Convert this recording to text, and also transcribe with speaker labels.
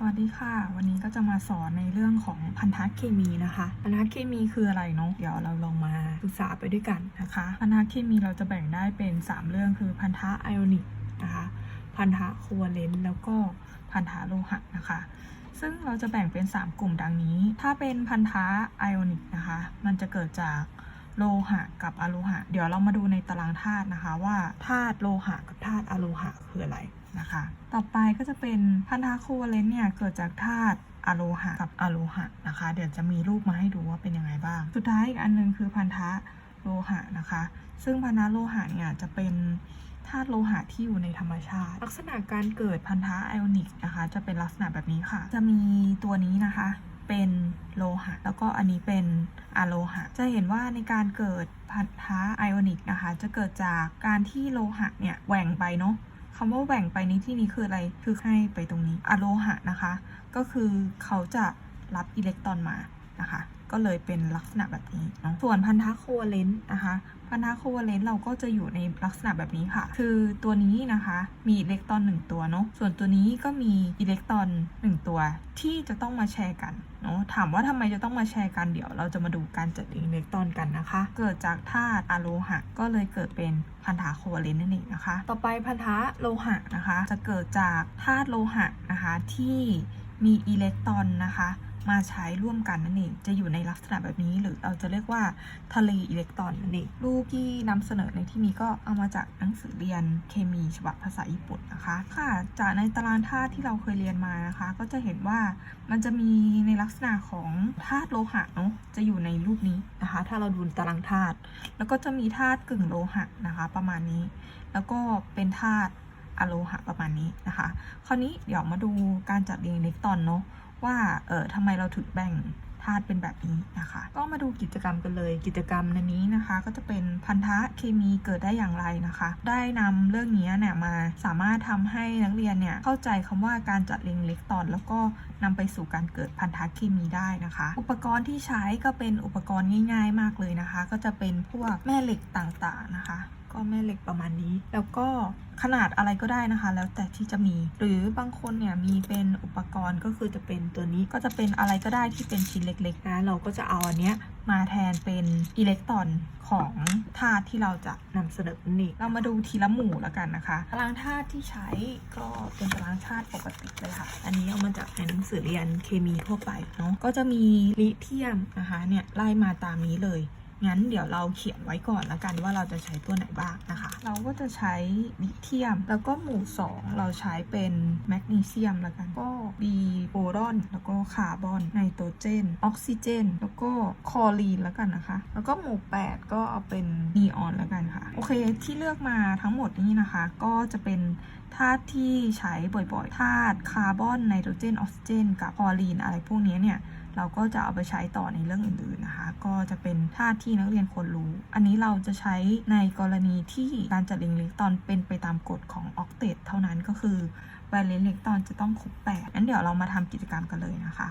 Speaker 1: สวัสดีค่ะ วันนี้ก็จะมาสอนในเรื่องของพันธะเคมีนะคะ พันธะเคมีคืออะไรเนาะเดี๋ยวเราลองมาศึกษาไปด้วยกันนะคะ พันธะเคมีเราจะแบ่งได้เป็น 3 เรื่องคือพันธะไอออนิกนะคะพันธะโคเวเลนต์แล้วก็พันธะโลหะนะคะ ซึ่งเราจะแบ่งเป็น 3 กลุ่มดังนี้ ถ้าเป็นพันธะไอออนิกนะคะ มันจะเกิดจากโลหะกับอะโลหะ เดี๋ยวเรามาดูในตารางธาตุนะคะว่าธาตุโลหะกับธาตุอะโลหะคืออะไร นะคะ ต่อไปก็จะเป็นพันธะโคเวเลนต์เนี่ยเกิดจากธาตุอะโลหะกับอะโลหะนะคะ เดี๋ยวจะมีรูปมาให้ดูว่าเป็นยังไงบ้าง สุดท้ายอีกอันหนึงคือพันธะโลหะนะคะ ซึ่งพันธะโลหะเนี่ยจะเป็นธาตุโลหะที่อยู่ในธรรมชาติ ลักษณะการเกิดพันธะไอออนิกนะคะ จะเป็นลักษณะแบบนี้ค่ะ จะมีตัวนี้นะคะ เป็นโลหะ แล้วก็อันนี้เป็นอะโลหะ จะเห็นว่าในการเกิดพันธะไอออนิกนะคะ จะเกิดจากการที่โลหะเนี่ยแหว่งไปเนาะ คำว่าแหว่งไปในที่นี้คืออะไร คือให้ไปตรงนี้อะโลหะนะคะ ก็คือเขาจะรับอิเล็กตรอนมานะคะ ก็เลยเป็นลักษณะแบบนี้เนาะส่วนพันธะโคเวเลนต์นะคะพันธะโคเวเลนต์เราก็จะอยู่ในลักษณะแบบนี้ค่ะ คือตัวนี้นะคะมีอิเล็กตรอนหนึ่งตัวเนาะส่วนตัวนี้ก็มีอิเล็กตรอนหนึ่งตัวที่จะต้องมาแชร์กันเนาะถามว่าทำไมจะต้องมาแชร์กันเดี๋ยวเราจะมาดูการจัดอิเล็กตรอนกันนะคะ เกิดจากธาตุอะโลหะ ก็เลยเกิดเป็นพันธะโคเวเลนต์นั่นเองนะคะ ต่อไปพันธะโลหะนะคะ จะเกิดจากธาตุโลหะนะคะที่มีอิเล็กตรอนนะคะ มาใช้ร่วมกันนั่นเอง จะอยู่ในลักษณะแบบนี้หรือเราจะเรียกว่าทะเลอิเล็กตรอนนั่นเอง รูปที่นำเสนอในที่นี้ก็เอามาจากหนังสือเรียนเคมีฉบับภาษาญี่ปุ่นนะคะ ค่ะ จากในตารางธาตุที่เราเคยเรียนมานะคะ ก็จะเห็นว่ามันจะมีในลักษณะของธาตุโลหะเนาะ จะอยู่ในรูปนี้นะคะ ถ้าเราดูตารางธาตุ แล้วก็จะมีธาตุกึ่งโลหะนะคะ ประมาณนี้ แล้วก็เป็นธาตุอะโลหะประมาณนี้นะคะ คราวนี้เดี๋ยวมาดูการจัดเรียงอิเล็กตรอนเนาะ ว่าเออทำไมเราถึงแบ่งธาตุเป็นแบบนี้นะคะ ก็มาดูกิจกรรมกันเลย กิจกรรมในนี้นะคะ ก็จะเป็นพันธะเคมีเกิดได้อย่างไรนะคะ ได้นำเรื่องนี้เนี่ยมาสามารถทำให้นักเรียนเนี่ยเข้าใจคำว่าการจัดเรียงเล็กตอน แล้วก็นำไปสู่การเกิดพันธะเคมีได้นะคะ อุปกรณ์ที่ใช้ก็เป็นอุปกรณ์ง่าย ๆ มากเลยนะคะ ก็จะเป็นพวกแม่เหล็กต่างๆนะคะก็แม่เหล็กประมาณนี้ แล้วก็ขนาดอะไรก็ได้นะคะ แล้วแต่ที่จะมี หรือบางคนเนี่ยมีเป็นอุปกรณ์ก็คือจะเป็นตัวนี้ก็จะเป็นอะไรก็ได้ที่เป็นชิ้นเล็กๆนะเราก็จะเอาอันเนี้ยมาแทนเป็นอิเล็กตรอนของธาตุที่เราจะนำเสนอนี่เรามาดูทีละหมู่แล้วกันนะคะตารางธาตุที่ใช้ก็เป็นตารางธาตุปกติเลยค่ะ อันนี้เอามาจากในหนังสือเรียนเคมีทั่วไปเนาะก็จะมีลิเธียมนะคะเนี่ยไล่มาตามนี้เลย งั้นเดี๋ยวเราเขียนไว้ก่อนละกันว่าเราจะใช้ตัวไหนบ้างนะคะ เราก็จะใช้ลิเธียม แล้วก็หมู่ 2 เราใช้เป็นแมกนีเซียมละกันก็มีโบรอน แล้วก็คาร์บอนไนโตรเจน ออกซิเจน แล้วก็คอรีนละกันนะคะ แล้วก็หมู่ 8 ก็เอาเป็นนีออนละกันค่ะ โอเคที่เลือกมาทั้งหมดนี้นะคะ ก็จะเป็น ธาตุที่ใช้บ่อยๆธาตุคาร์บอนไนโตรเจนออกซิเจน กับคลอรีนอะไรพวกนี้เนี่ยเราก็จะเอาไปใช้ต่อในเรื่องอื่นๆนะคะ ก็จะเป็นธาตุที่นักเรียนควรรู้ อันนี้เราจะใช้ในกรณีที่การจัดเรียงอิเล็กตรอนเป็นไปตามกฎของออกเตตเท่านั้นก็คือแวลเลนอิเล็กตรอนจะต้องครบ8งั้นเดี๋ยวเรามาทำกิจกรรมกันเลยนะคะ